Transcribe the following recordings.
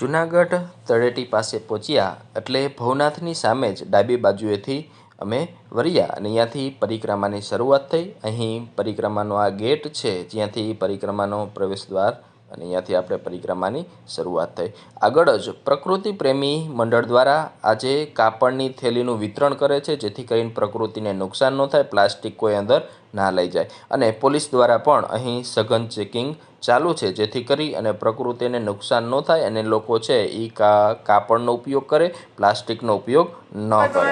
જુનાગઢ તળેટી પાસે પહોંચ્યા એટલે ભવનાથની સામે જ ડાબી બાજુએથી અમે વળ્યા અને અહીંયાથી પરિક્રમાની શરૂઆત થઈ. અહીં પરિક્રમાનો આ ગેટ છે જ્યાંથી પરિક્રમાનો પ્રવેશ દ્વાર અને અહીંયાથી આપણે પરિક્રમાની શરૂઆત થઈ આગળ જ પ્રકૃતિ પ્રેમી મંડળ દ્વારા આજે કાપડની થેલીનું વિતરણ કરે છે જેથી કરીને પ્રકૃતિને નુકસાન ન થાય પ્લાસ્ટિક કોઈ અંદર ના લઈ જાય અને પોલીસ દ્વારા પણ અહીં સઘન ચેકિંગ ચાલુ છે જેથી કરી અને પ્રકૃતિને નુકસાન ન થાય અને લોકો છે એ કા કાપડનો ઉપયોગ કરે પ્લાસ્ટિકનો ઉપયોગ ન કરે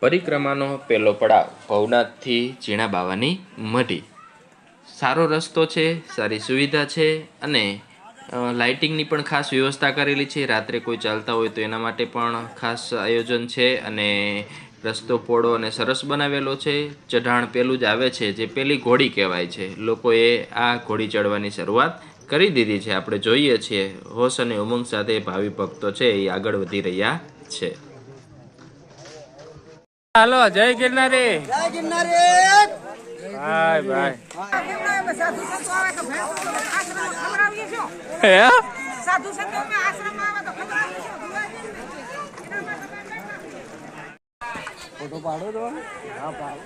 પરિક્રમાનો પહેલો પડાવ ભવનાથથી ઝીણા બાવાની મઢી. સારો રસ્તો છે સારી સુવિધા છે અને લાઇટિંગની પણ ખાસ વ્યવસ્થા કરેલી છે. રાત્રે કોઈ ચાલતા હોય તો એના માટે પણ ખાસ આયોજન છે અને રસ્તો પોળો અને સરસ બનાવેલો છે. ચઢાણ પેલું જ આવે છે જે પેલી ઘોડી કહેવાય છે. લોકોએ આ ઘોડી ચડવાની શરૂઆત કરી દીધી છે. આપણે જોઈએ છીએ હોશ અને ઉમંગ સાથે ભાવિ ભક્તો છે એ આગળ વધી રહ્યા છે. હાલો જય ગિરનારી. જય ગિરનારી. ભાઈ. ભાઈ સાધુ સંતો આવે તો ભેંસો આશ્રમમાં ખવડાવીએ છો હે? સાધુ સંતો આશ્રમમાં આવે તો ફોટો પાડો તો. હા પાડો.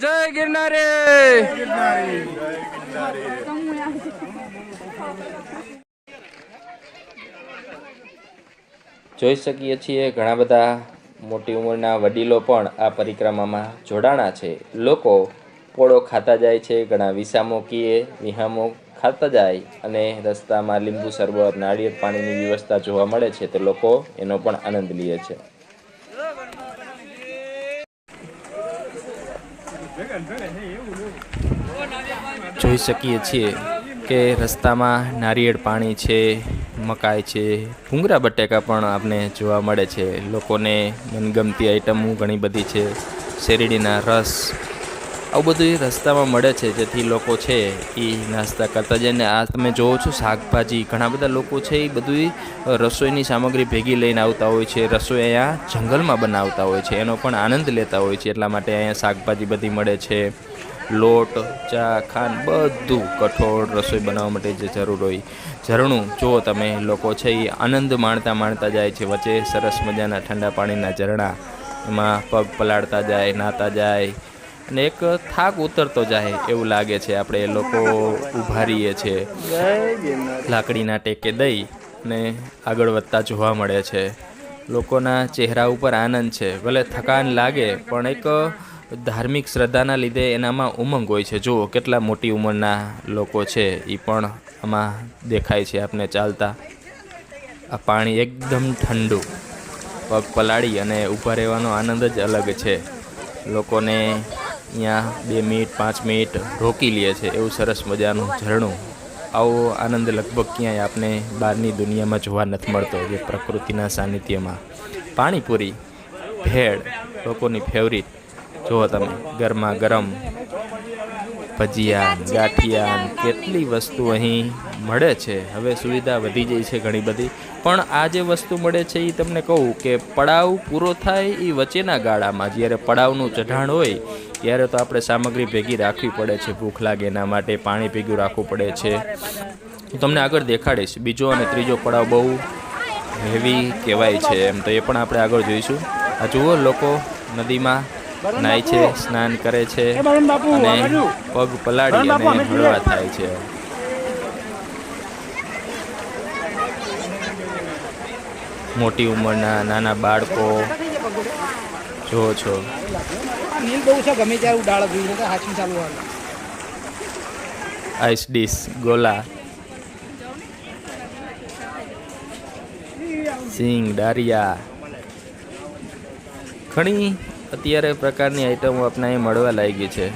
જય ગિરનારી. જોઈ શકીએ છીએ ઘણા બધા મોટી ઉંમરના વડીલો પણ આ પરિક્રમામાં જોડાણા છે. લોકો પોળો ખાતા જાય છે, ઘણા વિસામો કીએ વિહામો ખાતા જાય અને રસ્તામાં લીંબુ સરબત નાળિયેર પાણીની વ્યવસ્થા જોવા મળે છે તે લોકો એનો પણ આનંદ લે છે. જોઈ શકીએ છીએ કે રસ્તામાં નારિયેળ પાણી છે, મકાઈ છે ભૂંગરા બટેકા પણ આપણે જોવા મળે છે. લોકોને મનગમતી આઈટમો ઘણી બધી છે. શેરડીના રસ, આવું બધું રસ્તામાં મળે છે, જેથી લોકો છે એ નાસ્તા કરતા જઈને આ તમે જોવો છો, શાકભાજી, ઘણા બધા લોકો છે એ બધું રસોઈની સામગ્રી ભેગી લઈને આવતા હોય છે. રસોઈ અહીંયા જંગલમાં બનાવતા હોય છે. એનો પણ આનંદ લેતા હોય છે. એટલા માટે અહીંયા શાકભાજી બધી મળે છે. લોટ, ચા, ખાંડ બધું કઠોળ રસોઈ બનાવવા માટે જે જરૂર હોય. ઝરણું જુઓ તમે લોકો છે એ આનંદ માણતા માણતા જાય છે, વચ્ચે સરસ મજાના ઠંડા પાણીના ઝરણા, એમાં પગ પલાળતા જાય, નાતા જાય, અને એક થાક ઉતરતો જાય એવું લાગે છે. આપણે લોકો ઊભા રહીએ છીએ લાકડીના ટેકે દઈ ને આગળ વધતા જોવા મળે છે. લોકોના ચહેરા ઉપર આનંદ છે. ભલે થકાન લાગે, પણ એક ધાર્મિક શ્રદ્ધાના લીધે એનામાં ઉમંગ હોય છે. જુઓ, કેટલા મોટી ઉંમરના લોકો છે એ પણ આમાં દેખાય છે આપને ચાલતા. આ પાણી એકદમ ઠંડુ, પગ પલાળી અને ઊભા રહેવાનો આનંદ જ અલગ છે. લોકોને અહીંયા બે મિનિટ, પાંચ મિનિટ રોકી લે છે. એવું સરસ મજાનું ઝરણું. આવો આનંદ લગભગ ક્યાંય આપણે બહારની દુનિયામાં જોવા નથી મળતો, જે પ્રકૃતિના સાનિધ્યમાં. પાણીપુરી, ભેળ, લોકોની ફેવરિટ જુઓ તમે, ગરમા ગરમ ભજીયા, ગાંઠિયા, કેટલી વસ્તુ અહીં મળે છે. હવે સુવિધા વધી જાય છે ઘણી બધી. પણ આ જે વસ્તુ મળે છે એ તમને કહું કે પડાવ પૂરો થાય એ વચ્ચેના ગાળામાં. જ્યારે પડાવનું ચઢાણ હોય, ત્યારે તો આપણે સામગ્રી ભેગી રાખવી પડે છે. ભૂખ લાગે એના માટે પાણી ભેગું રાખવું પડે છે. હું તમને આગળ દેખાડીશ. બીજો અને ત્રીજો પડાવ બહુ હેવી કહેવાય છે એમ. તો એ પણ આપણે આગળ જોઈશું. આ જુઓ લોકો નદીમાં નાય છે સ્નાન કરે છે અને પગ પલાળી અને હળવા થાય છે. મોટી ઉંમરના નાના બાળકો જો છો. નીલ બહુ છે ગમે ત્યારે ઉડાળ જોઈએ તો હાચું ચાલુ આવે આઈસ ડીશ ગોલા. સિંગ દારિયા ઘણી અત્યારે પ્રકારની આઈટમો આપને અહીં મળવા લાગી છે.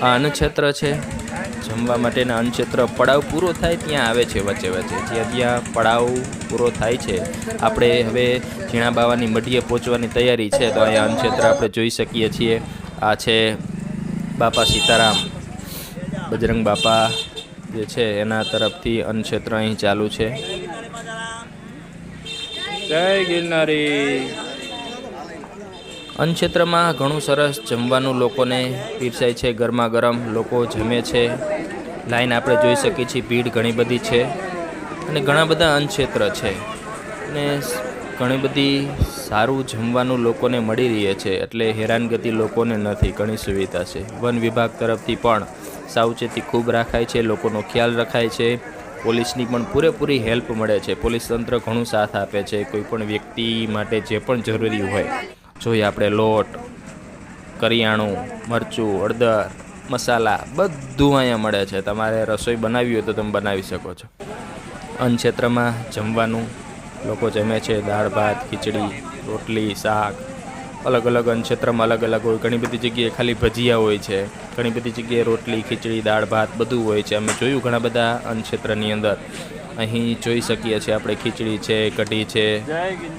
આ અન્નક્ષેત્ર છે. જમવા માટેના અન્નક્ષેત્ર પડાવ પૂરો થાય ત્યાં આવે છે વચ્ચે વચ્ચે. જ્યાં ત્યાં પડાવ પૂરો થાય છે. આપણે હવે ઝીણા બાવાની મઢીએ પહોંચવાની તૈયારી છે તો અહીંયા અન્નક્ષેત્ર આપણે જોઈ શકીએ છીએ. આ છે બાપા સીતારામ. બજરંગ બાપા જે છે એના તરફથી અન્નક્ષેત્ર અહીં ચાલુ છે. જય ગિરનારી. અન્નક્ષેત્રમાં ઘણું સરસ જમવાનું લોકોને પીરસાય છે. ગરમા ગરમ લોકો જમે છે. લાઈન આપણે જોઈ શકીએ છીએ, ભીડ ઘણી બધી છે અને ઘણા બધા અન્નક્ષેત્ર છે. અને ઘણી બધી સારું જમવાનું લોકોને મળી રહે છે એટલે હેરાનગતિ લોકોને નથી, ઘણી સુવિધા છે. વન વિભાગ તરફથી પણ સાવચેતી ખૂબ રાખાય છે, લોકોનો ખ્યાલ રખાય છે. પોલીસની પણ પૂરેપૂરી હેલ્પ મળે છે. પોલીસ તંત્ર ઘણું સાથ આપે છે. કોઈ પણ વ્યક્તિ માટે જે પણ જરૂરી હોય. જોઈએ આપણે લોટ, કરિયાણું, મરચું, હળદર, મસાલા બધું અહીંયા મળે છે. તમારે રસોઈ બનાવવી હોય તો તમે બનાવી શકો છો. અન્ન ક્ષેત્રમાં જમવાનું લોકો જમે છે. દાળ, ભાત, ખીચડી, રોટલી, શાક, અલગ અલગ અન્ન ક્ષેત્રમાં અલગ અલગ હોય. ઘણી બધી જગ્યાએ ખાલી ભજીયા હોય છે. ઘણી બધી જગ્યાએ રોટલી, ખીચડી, દાળ, ભાત બધું હોય છે. અમે જોયું ઘણા બધા અન્ન ક્ષેત્રની અંદર. અહીં જોઈ શકીએ છીએ આપણે ખીચડી છે, કઢી છે.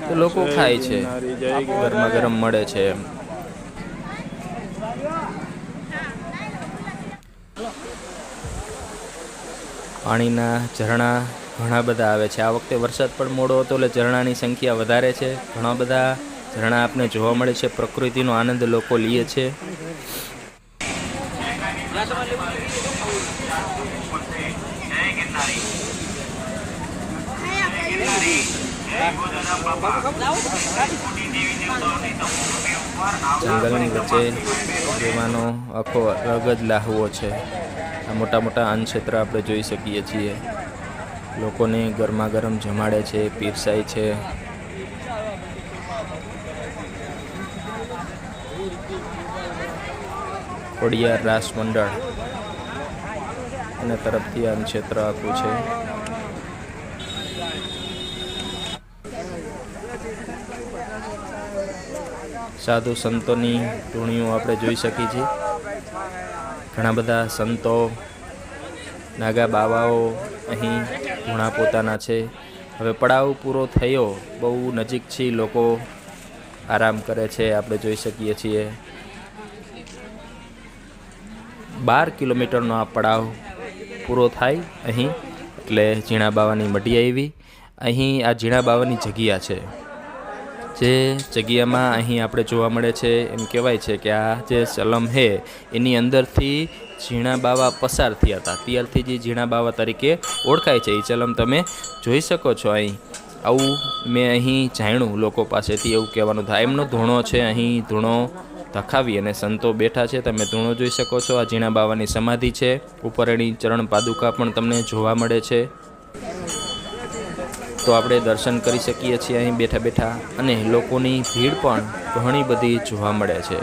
તો લોકો ખાય છે. ગરમા ગરમ મળે છે. પાણીના ઝરણા ઘણા બધા આવે છે. આ વખતે વરસાદ પણ મોડો હતો એટલે ઝરણાની સંખ્યા વધારે છે. ઘણા બધા ઝરણા આપને જોવા મળે છે. પ્રકૃતિનો આનંદ લોકો લે છે. જંગલની વચ્ચે રહેવાનો આખો અલગ જ લાહવો છે. આ મોટા મોટા અન્ન ક્ષેત્ર આપણે જોઈ શકીએ છીએ. લોકોને ગરમા ગરમ જમાડે છે, પીરસાય છે. ખોડિયાર રાસ મંડળ અને તરફથી અન્ન ક્ષેત્ર આપ્યું છે. સાધુ સંતોની ટૂણીઓ આપણે જોઈ શકીએ છીએ. ઘણા બધા સંતો, નાગા બાવાઓ અહીં ઘણા પોતાના છે. હવે પડાવ પૂરો થયો, બહુ નજીક છે લોકો આરામ કરે છે, આપણે જોઈ શકીએ છીએ. બાર કિલોમીટરનો આ પડાવ પૂરો થાય અહીં, એટલે ઝીણા બાવાની મઢી આવી. અહીં આ ઝીણા બાવાની જગ્યા છે. જે જગ્યામાં અહીં આપણે જોવા મળે છે, એમ કહેવાય છે કે આ જે સલમ છે એની અંદરથી ઝીણા બાવા પસાર થયા હતા. ત્યારથી જે ઝીણા બાવા તરીકે ઓળખાય છે. એ ચલમ તમે જોઈ શકો છો અહીં. આવું મેં અહીં જાણ્યું લોકો પાસેથી, એવું કહેવાનું થાય. એમનો ધૂણો છે, અહીં ધૂણો ધખાવી અને સંતો બેઠા છે. તમે ધૂણો જોઈ શકો છો. આ ઝીણા બાવાની સમાધિ છે. ઉપર એની ચરણ પાદુકા પણ તમને જોવા મળે છે. તો આપણે દર્શન કરી શકીએ છીએ અહીં બેઠા બેઠા અને લોકોની ભીડ પણ ઘણી બધી જોવા મળે છે.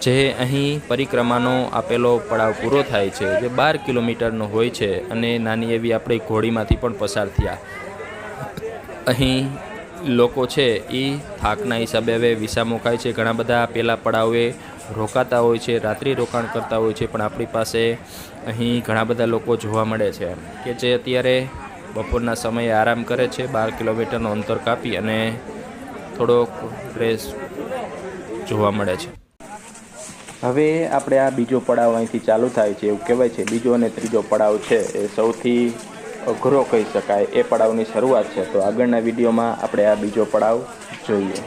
જે અહીં પરિક્રમાનો આપેલો પડાવ પૂરો થાય છે, જે બાર કિલોમીટરનો હોય છે અને નાની એવી આપણી ઘોડીમાંથી પણ પસાર થયા. અહીં લોકો છે એ થાકના હિસાબે હવે વિસા મુકાય છે. ઘણા બધા પેલા પડાવે રોકાતા હોય છે, રાત્રિ રોકાણ કરતા હોય છે, પણ આપણી પાસે અહીં ઘણા બધા લોકો જોવા મળે છે. કે જે અત્યારે બપોરના સમયે આરામ કરે છે, બાર કિલોમીટરનું અંતર કાપી અને થોડોક ફ્રેશ જોવા મળે છે. હવે આપણે આ બીજો પડાવ અહીંથી ચાલુ થાય છે, એવું કહેવાય છે. બીજો અને ત્રીજો પડાવ છે, એ સૌથી અઘરો કહી શકાય. એ પડાવની શરૂઆત છે. તો આગળના વિડીયોમાં આપણે આ બીજો પડાવ જોઈએ.